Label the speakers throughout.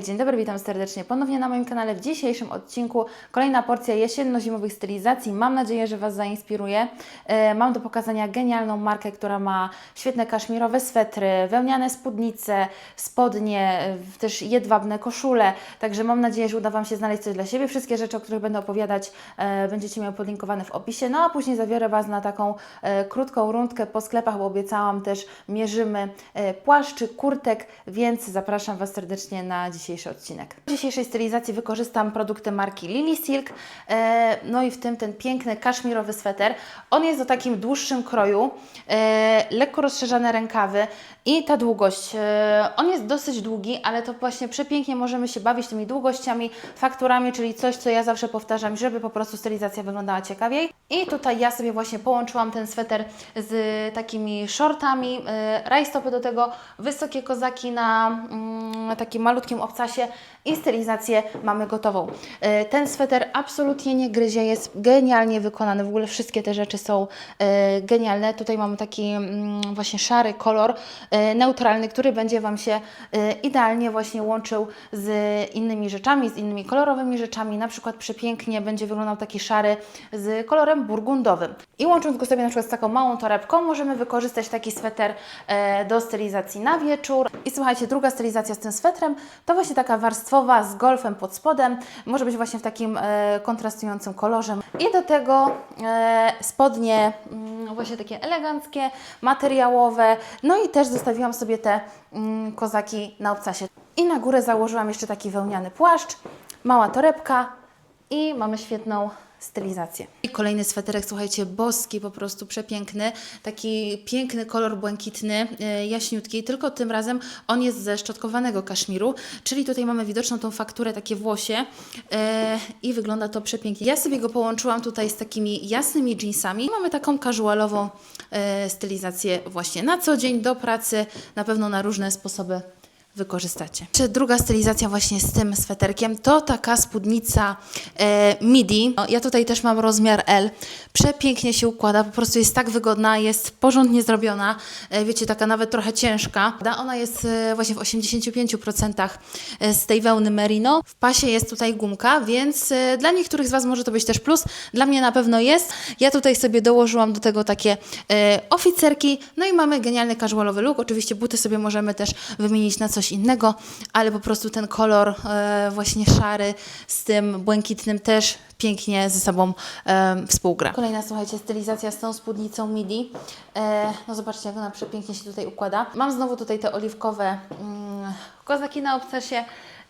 Speaker 1: Dzień dobry, witam serdecznie ponownie na moim kanale. W dzisiejszym odcinku kolejna porcja jesienno-zimowych stylizacji. Mam nadzieję, że Was zainspiruje. E, Mam do pokazania genialną markę, która ma świetne kaszmirowe swetry, wełniane spódnice, spodnie, e, też jedwabne koszule. Także mam nadzieję, że uda Wam się znaleźć coś dla siebie. Wszystkie rzeczy, o których będę opowiadać, e, będziecie miały podlinkowane w opisie. No a później zabiorę Was na taką krótką rundkę po sklepach, bo obiecałam też mierzymy płaszczy, kurtek, więc zapraszam Was serdecznie na dzisiejszy odcinek. W dzisiejszej stylizacji wykorzystam produkty marki Lily Silk, e, no i w tym ten piękny kaszmirowy sweter. On jest o takim dłuższym kroju, e, lekko rozszerzane rękawy i ta długość. E, on jest dosyć długi, ale to właśnie przepięknie możemy się bawić tymi długościami, fakturami, czyli coś, co ja zawsze powtarzam, żeby po prostu stylizacja wyglądała ciekawiej. I tutaj ja sobie właśnie połączyłam ten sweter z takimi shortami, rajstopy do tego, wysokie kozaki na mm, takim malutkim obcasie i stylizację mamy gotową. E, Ten sweter absolutnie nie gryzie, jest genialnie wykonany, w ogóle wszystkie te rzeczy są e, genialne. Tutaj mamy taki mm, właśnie szary kolor, e, neutralny, który będzie Wam się idealnie właśnie łączył z innymi rzeczami, z innymi kolorowymi rzeczami. Na przykład przepięknie będzie wyglądał taki szary z kolorem burgundowym. I łącząc go sobie na przykład z taką małą torebką, możemy wykorzystać taki sweter do stylizacji na wieczór. I słuchajcie, druga stylizacja z tym swetrem to właśnie taka warstwowa z golfem pod spodem. Może być właśnie w takim e, kontrastującym kolorze. I do tego e, spodnie mm, właśnie takie eleganckie, materiałowe. No i też zostawiłam sobie te mm, kozaki na obcasie. I na górę założyłam jeszcze taki wełniany płaszcz, mała torebka i mamy świetną stylizację. I kolejny sweterek, słuchajcie, boski, po prostu przepiękny. Taki piękny kolor błękitny, e, jaśniutki, tylko tym razem on jest ze szczotkowanego kaszmiru, czyli tutaj mamy widoczną tą fakturę, takie włosie e, i wygląda to przepięknie. Ja sobie go połączyłam tutaj z takimi jasnymi jeansami. Mamy taką casualową e, stylizację właśnie na co dzień, do pracy, na pewno na różne sposoby wykorzystacie. Jeszcze druga stylizacja właśnie z tym sweterkiem to taka spódnica e, midi. No, ja tutaj też mam rozmiar L. Przepięknie się układa, po prostu jest tak wygodna, jest porządnie zrobiona. E, wiecie, taka nawet trochę ciężka. Da- Ona jest e, właśnie w 85% z tej wełny merino. W pasie jest tutaj gumka, więc e, dla niektórych z Was może to być też plus. Dla mnie na pewno jest. Ja tutaj sobie dołożyłam do tego takie e, oficerki. No i mamy genialny casualowy look. Oczywiście buty sobie możemy też wymienić na coś innego, ale po prostu ten kolor e, właśnie szary z tym błękitnym też pięknie ze sobą e, współgra. Kolejna, słuchajcie, stylizacja z tą spódnicą midi. E, no zobaczcie, jak ona przepięknie się tutaj układa. Mam znowu tutaj te oliwkowe mm, kozaki na obcasie.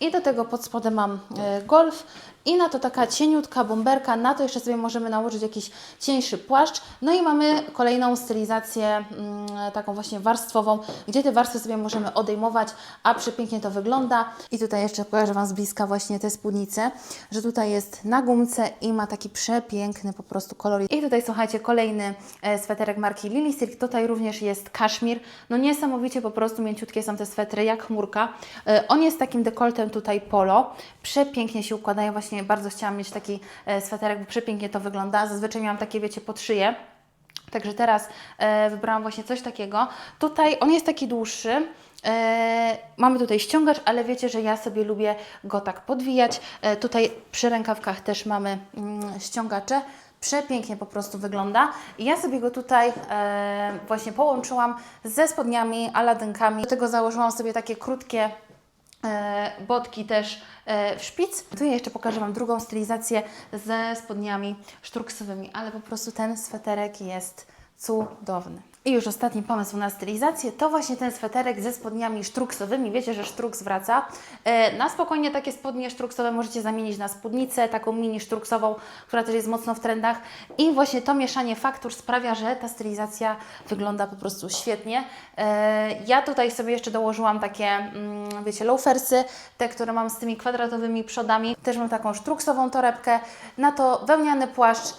Speaker 1: I do tego pod spodem mam golf i na to taka cieniutka bomberka, na to jeszcze sobie możemy nałożyć jakiś cieńszy płaszcz. No i mamy kolejną stylizację mm, taką właśnie warstwową, gdzie te warstwy sobie możemy odejmować, a przepięknie to wygląda. I tutaj jeszcze pokażę Wam z bliska właśnie te spódnice, że tutaj jest na gumce i ma taki przepiękny po prostu kolor. I tutaj słuchajcie, kolejny e, sweterek marki Lily Silk, tutaj również jest kaszmir. No niesamowicie po prostu mięciutkie są te swetry, jak chmurka. E, On jest takim dekoltem tutaj polo, przepięknie się układają, właśnie bardzo chciałam mieć taki e, sweterek, bo przepięknie to wygląda. Zazwyczaj miałam takie, wiecie, pod szyję. Także teraz e, wybrałam właśnie coś takiego. Tutaj on jest taki dłuższy. E, mamy tutaj ściągacz, ale wiecie, że ja sobie lubię go tak podwijać. E, tutaj przy rękawkach też mamy mm, ściągacze. Przepięknie po prostu wygląda. I ja sobie go tutaj e, właśnie połączyłam ze spodniami, aladynkami. Do tego założyłam sobie takie krótkie botki też e, w szpic. Tu jeszcze pokażę Wam drugą stylizację ze spodniami sztruksowymi, ale po prostu ten sweterek jest cudowny. I już ostatni pomysł na stylizację to właśnie ten sweterek ze spodniami sztruksowymi. Wiecie, że sztruks wraca. E, Na spokojnie takie spodnie sztruksowe możecie zamienić na spódnicę, taką mini sztruksową, która też jest mocno w trendach. I właśnie to mieszanie faktur sprawia, że ta stylizacja wygląda po prostu świetnie. E, Ja tutaj sobie jeszcze dołożyłam takie, mm, wiecie, loafersy, te, które mam z tymi kwadratowymi przodami. Też mam taką sztruksową torebkę, na to wełniany płaszcz,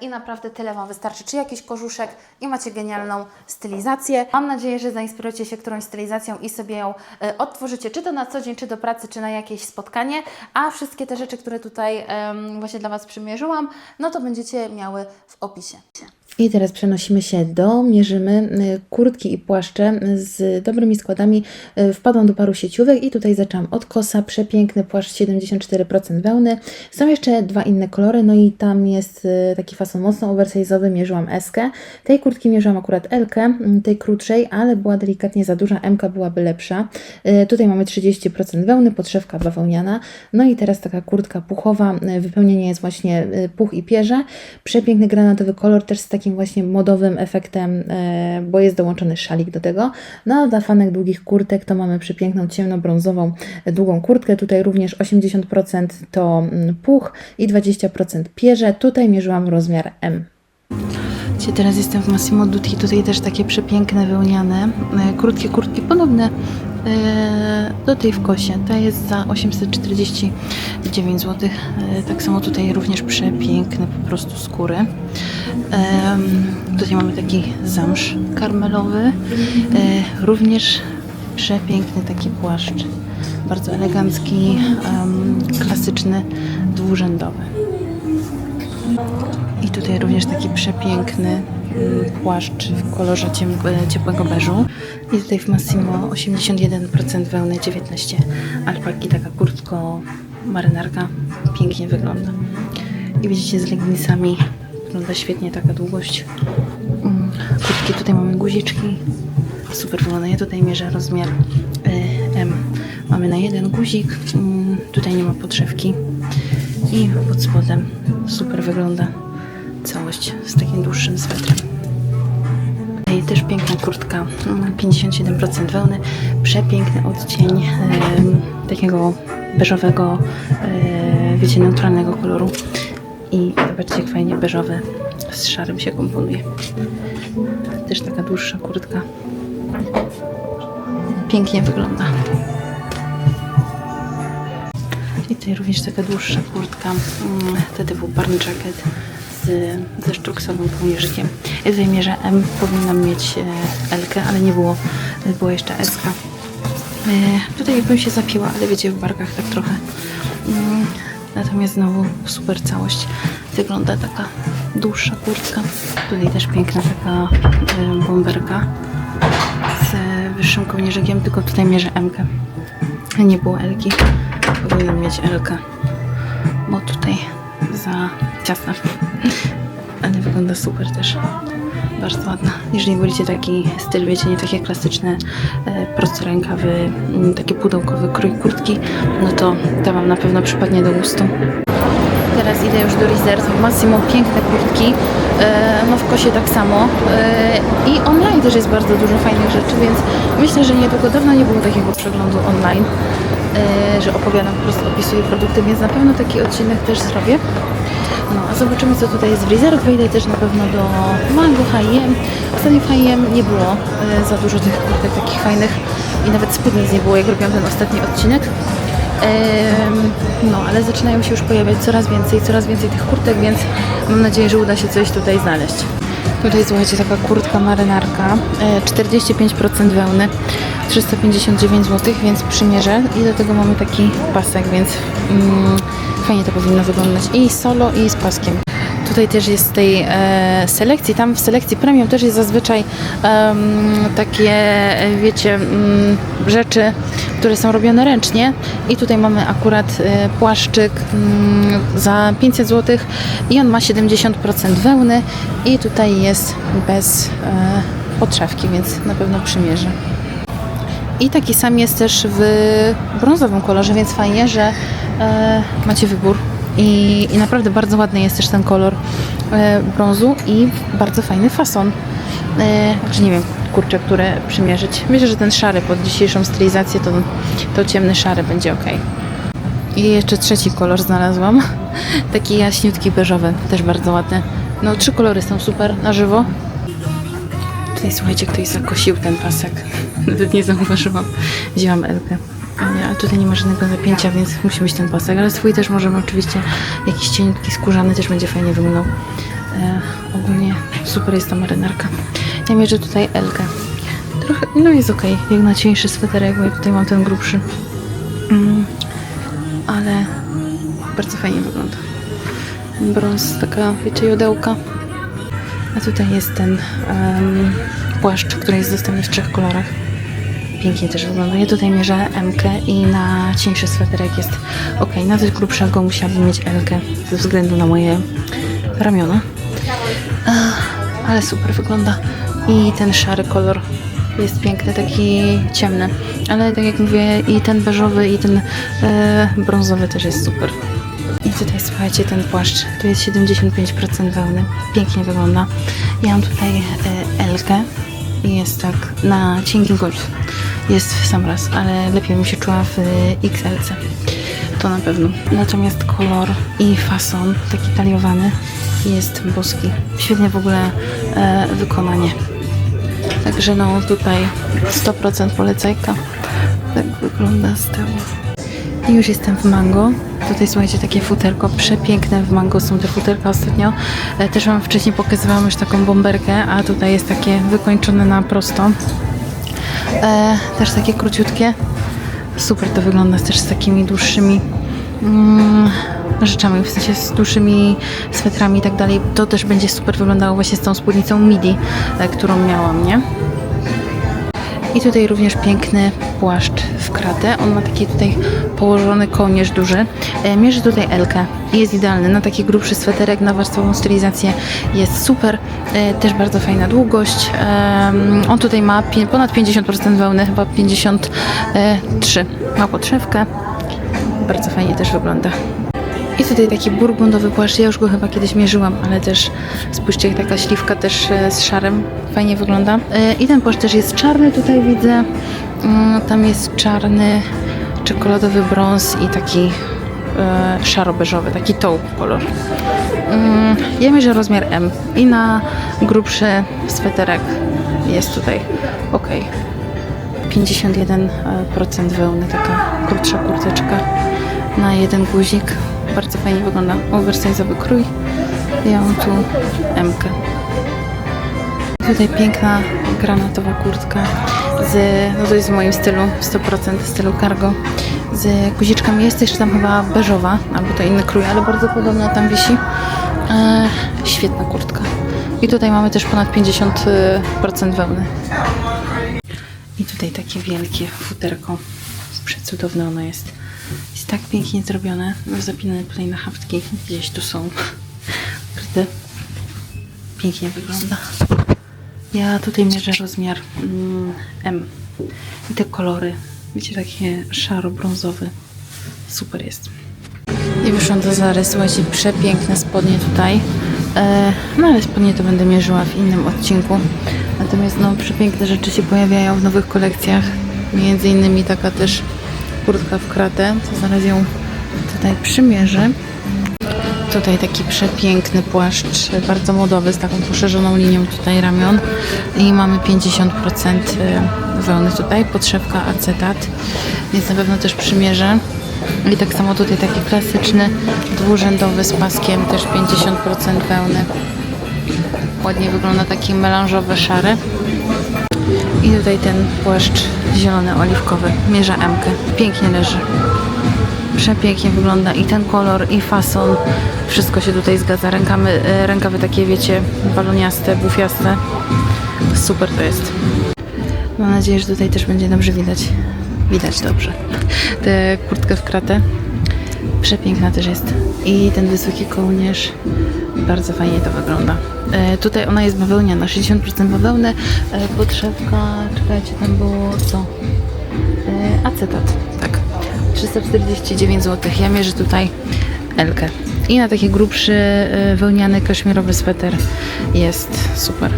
Speaker 1: i naprawdę tyle Wam wystarczy. Czy jakiś kożuszek i macie genialną stylizację. Mam nadzieję, że zainspirujecie się którąś stylizacją i sobie ją e, odtworzycie, czy to na co dzień, czy do pracy, czy na jakieś spotkanie. A wszystkie te rzeczy, które tutaj właśnie dla Was przymierzyłam, no to będziecie miały w opisie. I teraz przenosimy się do, mierzymy y, kurtki i płaszcze z dobrymi składami. y, Wpadłam do paru sieciówek i tutaj zaczęłam od kosa, przepiękny płaszcz 74% wełny. Są jeszcze dwa inne kolory, no i tam jest y, taki fason mocno oversize'owy, mierzyłam S. -kę. Tej kurtki mierzyłam akurat L, -kę, tej krótszej, ale była delikatnie za duża, M byłaby lepsza. Tutaj mamy 30% wełny, podszewka bawełniana. No i teraz taka kurtka puchowa, wypełnienie jest właśnie puch i pierze. Przepiękny granatowy kolor, też z takim właśnie modowym efektem, e, bo jest dołączony szalik do tego. No a dla fanek długich kurtek to mamy przepiękną ciemnobrązową e, długą kurtkę. Tutaj również 80% to mm, puch i 20% pierze. Tutaj mierzyłam rozmiar M. Teraz jestem w Massimo Dutti, tutaj też takie przepiękne wełniane, e, krótkie kurtki, podobne e, do tej w kosie. Ta jest za 849 zł. E, tak samo tutaj również przepiękne po prostu skóry. Tutaj mamy taki zamsz karmelowy, e, również przepiękny taki płaszcz, bardzo elegancki, klasyczny, dwurzędowy. I tutaj również taki przepiękny płaszcz w kolorze e, ciepłego beżu. I tutaj w Massimo 81% wełny, 19 alpaki, taka kurtko marynarka. Pięknie wygląda. I widzicie z leginsami wygląda świetnie taka długość. Mm, Kurtki tutaj mamy guziczki. Super wygląda. Ja tutaj mierzę rozmiar e, M. Mamy na jeden guzik. Mm, Tutaj nie ma podszewki. I pod spodem super wygląda całość z takim dłuższym swetrem. Też piękna kurtka, mm, 57% wełny, przepiękny odcień takiego beżowego, e, wiecie, neutralnego koloru. I zobaczcie, jak fajnie beżowy z szarym się komponuje. Też taka dłuższa kurtka. Pięknie wygląda. I tutaj również taka dłuższa kurtka, mm, TTW Barn Jacket ze sztruksowym kołnierzykiem. Tutaj mierzę M, powinnam mieć e, L, ale nie było, była jeszcze S. E, tutaj bym się zapięła, ale wiecie, w barkach tak trochę. Mm, natomiast znowu super całość. Wygląda taka dłuższa kurtka. Tutaj też piękna taka e, bomberka z wyższym kołnierzykiem, tylko tutaj mierzę M. -kę. Nie było Elki. Powinnam mieć Elkę, bo tutaj za ciasna. Ale wygląda super też. Bardzo ładna. Jeżeli wolicie taki styl, wiecie, nie takie klasyczne e, proste rękawy, m, takie pudełkowe krój kurtki, no to ta Wam na pewno przypadnie do gustu. Teraz idę już do Reserve. Massimo piękne kurtki. E, no w kosie tak samo. E, I online też jest bardzo dużo fajnych rzeczy, więc myślę, że niedługo dawno nie było takiego przeglądu online, że opowiadam, po prostu opisuję produkty, więc na pewno taki odcinek też zrobię. No, a zobaczymy co tutaj jest w Reserve. Wejdę też na pewno do Mango H&M. Ostatnio w H&M nie było e, za dużo tych kurtek takich fajnych i nawet spódnic nie było, jak robiłam ten ostatni odcinek. No, ale zaczynają się już pojawiać coraz więcej, coraz więcej tych kurtek, więc mam nadzieję, że uda się coś tutaj znaleźć. Tutaj słuchajcie, taka kurtka marynarka, e, 45% wełny, 359 zł, więc przymierzę i do tego mamy taki pasek, więc mm, fajnie to powinno wyglądać i solo i z paskiem. Tutaj też jest tej e, selekcji, tam w selekcji premium też jest zazwyczaj takie, wiecie, mm, rzeczy, które są robione ręcznie i tutaj mamy akurat e, płaszczyk mm, za 500 zł i on ma 70% wełny i tutaj jest bez e, podszewki, więc na pewno przymierzę. I taki sam jest też w brązowym kolorze, więc fajnie, że macie wybór. I, I naprawdę bardzo ładny jest też ten kolor e, brązu i bardzo fajny fason. E, także nie wiem, kurczę, które przymierzyć. Myślę, że ten szary pod dzisiejszą stylizację to, to ciemny szary będzie ok. I jeszcze trzeci kolor znalazłam. Taki jaśniutki beżowy, też bardzo ładny. No trzy kolory są super na żywo. Tutaj słuchajcie, ktoś zakosił ten pasek. Nawet nie zauważyłam. Wzięłam Elkę. Tutaj nie ma żadnego napięcia, więc musi być ten pasek. Ale swój też możemy oczywiście jakiś cieniutki skórzany też będzie fajnie wyglądał. E, ogólnie super jest ta marynarka. Ja mierzę tutaj Elkę. Trochę, no jest ok, jak na cieńszy sweterek, bo ja tutaj mam ten grubszy. Mm, ale bardzo fajnie wygląda. Brąz, taka, wiecie, jodełka. A tutaj jest ten em, płaszcz, który jest dostępny w trzech kolorach. Pięknie też wygląda. Ja tutaj mierzę M i na cieńszy sweterek jest ok. Na coś grubszego musiałabym mieć L ze względu na moje ramiona. Ach, ale super wygląda. I ten szary kolor jest piękny, taki ciemny. Ale tak jak mówię, i ten beżowy, i ten e, brązowy też jest super. I tutaj słuchajcie, ten płaszcz, tu jest 75% wełny. Pięknie wygląda. Ja mam tutaj Elkę i jest tak na cienki golf. Jest w sam raz, ale lepiej bym się czuła w XL. To na pewno. Natomiast kolor i fason, taki taliowany, jest boski. Świetnie w ogóle e, wykonanie. Także no tutaj 100% polecajka. Tak wygląda z tyłu. Już jestem w mango. Tutaj słuchajcie, takie futerko przepiękne w mango są te futerka ostatnio. E, Też Wam wcześniej pokazywałam już taką bomberkę, a tutaj jest takie wykończone na prosto. E, też takie króciutkie. Super to wygląda też z takimi dłuższymi mm, rzeczami, w sensie z dłuższymi swetrami i tak dalej. To też będzie super wyglądało właśnie z tą spódnicą midi, e, którą miałam, nie? I tutaj również piękny płaszcz w kratę. On ma taki tutaj położony kołnierz duży. E, Mierzy tutaj Elkę jest idealny na taki grubszy sweterek, na warstwową stylizację. Jest super. E, Też bardzo fajna długość. On tutaj ma ponad 50% wełny, chyba 53. Ma podszewkę. Bardzo fajnie też wygląda. I tutaj taki burgundowy płaszcz, ja już go chyba kiedyś mierzyłam, ale też spójrzcie, taka śliwka też e, z szarem, fajnie wygląda. E, I ten płaszcz też jest czarny, tutaj widzę. Mm, Tam jest czarny, czekoladowy brąz i taki e, szaro-beżowy, taki taupe kolor. Mm, Ja mierzę rozmiar M i na grubszy sweterek jest tutaj ok. 51% wełny, taka krótsza kurteczka na jeden guzik. Bardzo fajnie wygląda. Oversize'owy krój. Ja mam tu M. -kę. Tutaj piękna granatowa kurtka z, no to jest w moim stylu, 100% stylu cargo. Z guziczkami jest jeszcze tam chyba beżowa, albo to inny krój, ale bardzo podobno tam wisi. E, świetna kurtka. I tutaj mamy też ponad 50% wełny. I tutaj takie wielkie futerko. Przecudowne ono jest. Tak pięknie zrobione. Zapinane tutaj na haftki. Gdzieś tu są. Kurde. Pięknie wygląda. Ja tutaj mierzę rozmiar mm, M. I te kolory. Wiecie, takie szaro-brązowy. Super jest. I wyszłam do Zary, słuchajcie, przepiękne spodnie tutaj. E, no ale spodnie to będę mierzyła w innym odcinku. Natomiast no, przepiękne rzeczy się pojawiają w nowych kolekcjach. Między innymi taka też kurtka w kratę. To zaraz ją tutaj przymierzę. Tutaj taki przepiękny płaszcz, bardzo modowy, z taką poszerzoną linią tutaj ramion. I mamy 50% wełny tutaj, podszewka acetat, więc na pewno też przymierzę. I tak samo tutaj taki klasyczny, dwurzędowy z paskiem, też 50% wełny. Ładnie wygląda taki melanżowy, szary. I tutaj ten płaszcz zielony, oliwkowy, mierza M. -kę. Pięknie leży. Przepięknie wygląda i ten kolor, i fason. Wszystko się tutaj zgadza. Rękawy, e, rękawy takie, wiecie, baloniaste, bufiaste. Super to jest. Mam nadzieję, że tutaj też będzie dobrze widać. Widać dobrze. Tę kurtkę w kratę. Przepiękna też jest. I ten wysoki kołnierz. Bardzo fajnie to wygląda. E, tutaj ona jest bawełniana, 60% bawełny. E, podszewka, czekajcie, tam było co? E, acetat, tak. 349 zł. Ja mierzę tutaj Elkę. I na taki grubszy e, wełniany kaszmirowy sweter jest super.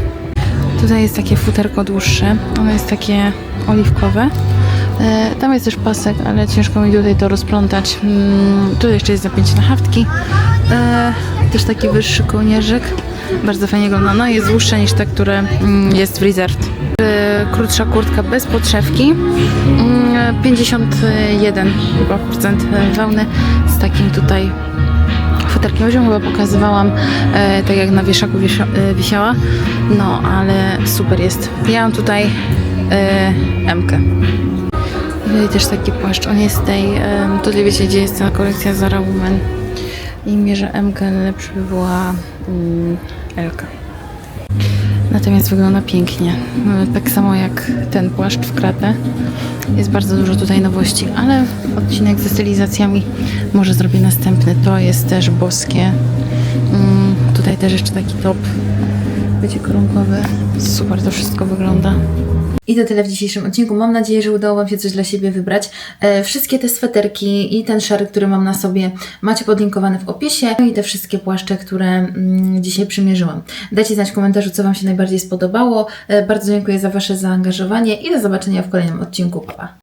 Speaker 1: Tutaj jest takie futerko dłuższe. Ono jest takie oliwkowe. E, Tam jest też pasek, ale ciężko mi tutaj to rozplątać. Mm, Tu jeszcze jest zapięcie na haftki. E, Też taki wyższy kołnierzyk. Bardzo fajnie wygląda. No jest dłuższa niż ta, która mm, jest w Reserved. E, Krótsza kurtka bez podszewki. Mm, 51 chyba procent wełny z takim tutaj futerkiem. Już chyba pokazywałam, tak jak na wieszaku wiesza, wisiała. No, ale super jest. Ja mam tutaj e, M-kę. Tutaj też taki płaszcz. On jest tej, e, tutaj wiecie, gdzie jest ta kolekcja Zara Woman. I mierzę M-kę, ale lepszy by była mm, L-ka. Natomiast wygląda pięknie. E, Tak samo jak ten płaszcz w kratę. Jest bardzo dużo tutaj nowości, ale odcinek ze stylizacjami może zrobię następny. To jest też boskie. Mm, tutaj też jeszcze taki top. Będzie koronkowy. Super to wszystko wygląda. I to tyle w dzisiejszym odcinku. Mam nadzieję, że udało Wam się coś dla siebie wybrać. E, wszystkie te sweterki i ten szary, który mam na sobie, macie podlinkowane w opisie. No i te wszystkie płaszcze, które mm, dzisiaj przymierzyłam. Dajcie znać w komentarzu, co Wam się najbardziej spodobało. E, bardzo dziękuję za Wasze zaangażowanie i do zobaczenia w kolejnym odcinku. Pa.